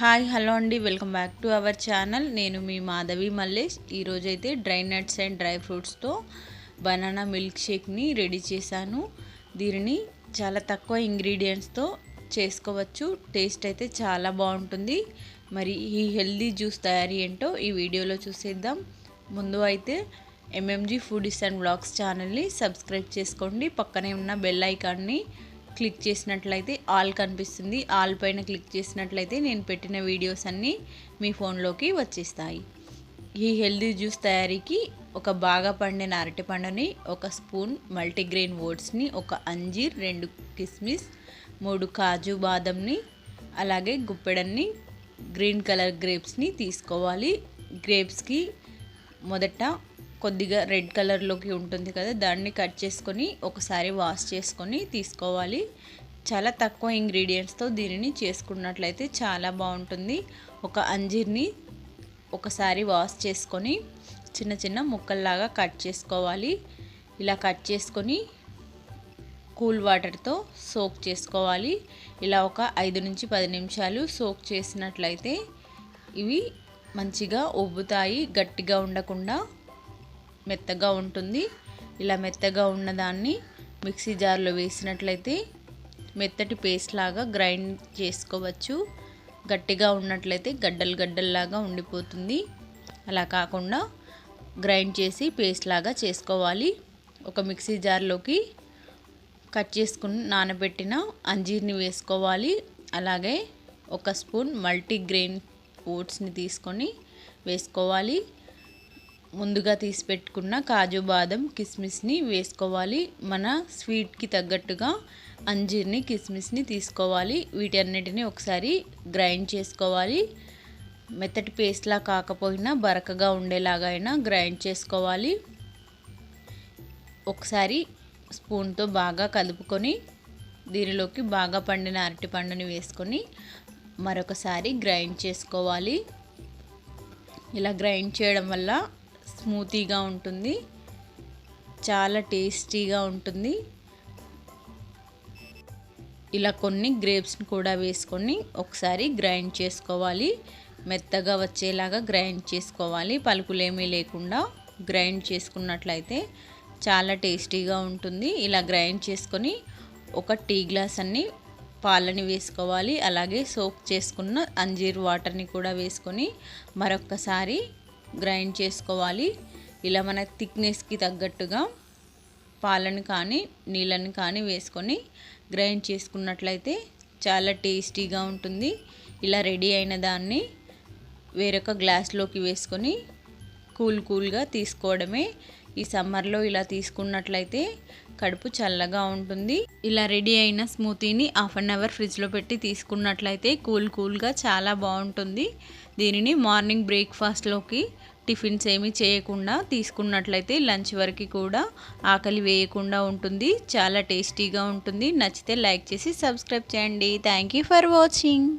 Hi hello అండి. Welcome back to our channel. నేను మీ మాధవి మల్లేష్. ఈరోజైతే డ్రై నట్స్ అండ్ డ్రై ఫ్రూట్స్తో బనానా మిల్క్ షేక్ని రెడీ చేశాను. దీనిని చాలా తక్కువ ఇంగ్రీడియంట్స్తో చేసుకోవచ్చు. టేస్ట్ అయితే చాలా బాగుంటుంది. మరి ఈ హెల్దీ జ్యూస్ తయారీ ఏంటో ఈ వీడియోలో చూసేద్దాం. ముందు అయితే ఎంఎంజీ ఫుడీస్ అండ్ బ్లాగ్స్ ఛానల్ని సబ్స్క్రైబ్ చేసుకోండి. పక్కనే ఉన్న బెల్ ఐకాన్ని క్లిక్ చేసినట్లయితే ఆల్ కనిపిస్తుంది. ఆల్ పైన క్లిక్ చేసినట్లయితే నేను పెట్టిన వీడియోస్ అన్నీ మీ ఫోన్లోకి వచ్చేస్తాయి. ఈ హెల్దీ జ్యూస్ తయారీకి ఒక బాగా పండిన అరటిపండుని ఒక స్పూన్ మల్టీగ్రెయిన్ ఓట్స్ని ఒక అంజీర్ రెండు కిస్మిస్ మూడు కాజు బాదంని అలాగే గుప్పెడన్ని గ్రీన్ కలర్ గ్రేప్స్ని తీసుకోవాలి. గ్రేప్స్కి మొదట కొద్దిగా రెడ్ కలర్లోకి ఉంటుంది కదా దాన్ని కట్ చేసుకొని ఒకసారి వాష్ చేసుకొని తీసుకోవాలి. చాలా తక్కువ ఇంగ్రీడియంట్స్తో దీనిని చేసుకున్నట్లయితే చాలా బాగుంటుంది. ఒక అంజీర్ని ఒకసారి వాష్ చేసుకొని చిన్న చిన్న ముక్కల్లాగా కట్ చేసుకోవాలి. ఇలా కట్ చేసుకొని కూల్ వాటర్తో సోక్ చేసుకోవాలి. ఇలా ఒక ఐదు నుంచి పది నిమిషాలు సోక్ చేసినట్లయితే ఇవి మంచిగా ఉబ్బుతాయి గట్టిగా ఉండకుండా మెత్తగా ఉంటుంది. ఇలా మెత్తగా ఉన్నదాన్ని మిక్సీ జార్లో వేసినట్లయితే మెత్తటి పేస్ట్ లాగా గ్రైండ్ చేసుకోవచ్చు. గట్టిగా ఉన్నట్లయితే గడ్డలు గడ్డల్లాగా ఉండిపోతుంది. అలా కాకుండా గ్రైండ్ చేసి పేస్ట్ లాగా చేసుకోవాలి. ఒక మిక్సీ జార్లోకి కట్ చేసుకుని నానబెట్టిన అంజీర్ని వేసుకోవాలి. అలాగే ఒక స్పూన్ మల్టీగ్రెయిన్ ఓట్స్ని తీసుకొని వేసుకోవాలి. ముందుగా తీసి పెట్టుకున్న కాజు బాదం కిస్మిస్ని వేసుకోవాలి. మన స్వీట్కి తగ్గట్టుగా అంజీర్ని కిస్మిస్ని తీసుకోవాలి. వీటన్నిటిని ఒకసారి గ్రైండ్ చేసుకోవాలి. మెత్తటి పేస్ట్లా కాకపోయినా బరకగా ఉండేలాగా అయినా గ్రైండ్ చేసుకోవాలి. ఒకసారి స్పూన్తో బాగా కలుపుకొని దీనిలోకి బాగా పండిన అరటి పండుని వేసుకొని మరొకసారి గ్రైండ్ చేసుకోవాలి. ఇలా గ్రైండ్ చేయడం వల్ల స్మూతీగా ఉంటుంది. చాలా టేస్టీగా ఉంటుంది. ఇలా కొన్ని గ్రేప్స్ని కూడా వేసుకొని ఒకసారి గ్రైండ్ చేసుకోవాలి. మెత్తగా వచ్చేలాగా గ్రైండ్ చేసుకోవాలి. పలుకులేమీ లేకుండా గ్రైండ్ చేసుకున్నట్లయితే చాలా టేస్టీగా ఉంటుంది. ఇలా గ్రైండ్ చేసుకొని ఒక టీ గ్లాస్ అన్ని పాలని వేసుకోవాలి. అలాగే సోక్ చేసుకున్న అంజీర్ వాటర్ని కూడా వేసుకొని మరొక్కసారి గ్రైండ్ చేసుకోవాలి. ఇలా మన థిక్నెస్కి తగ్గట్టుగా పాలను కానీ నీళ్ళని కానీ వేసుకొని గ్రైండ్ చేసుకున్నట్లయితే చాలా టేస్టీగా ఉంటుంది. ఇలా రెడీ అయిన దాన్ని వేరొక గ్లాస్లోకి వేసుకొని కూల్ కూల్గా తీసుకోవడమే ఈ సమ్మర్లో ఇలా తీసుకున్నట్లయితే కడుపు చల్లగా ఉంటుంది. ఇలా రెడీ అయిన స్మూతీని హాఫ్ అన్ అవర్ ఫ్రిడ్జ్లో పెట్టి తీసుకున్నట్లయితే కూల్ కూల్గా చాలా బాగుంటుంది. దీనిని మార్నింగ్ బ్రేక్ఫాస్ట్లోకి టిఫిన్స్ ఏమీ చేయకుండా తీసుకున్నట్లయితే లంచ్ వరకు కూడా ఆకలి వేయకుండా ఉంటుంది. చాలా టేస్టీగా ఉంటుంది. నచ్చితే లైక్ చేసి సబ్స్క్రైబ్ చేయండి. Thank you for watching.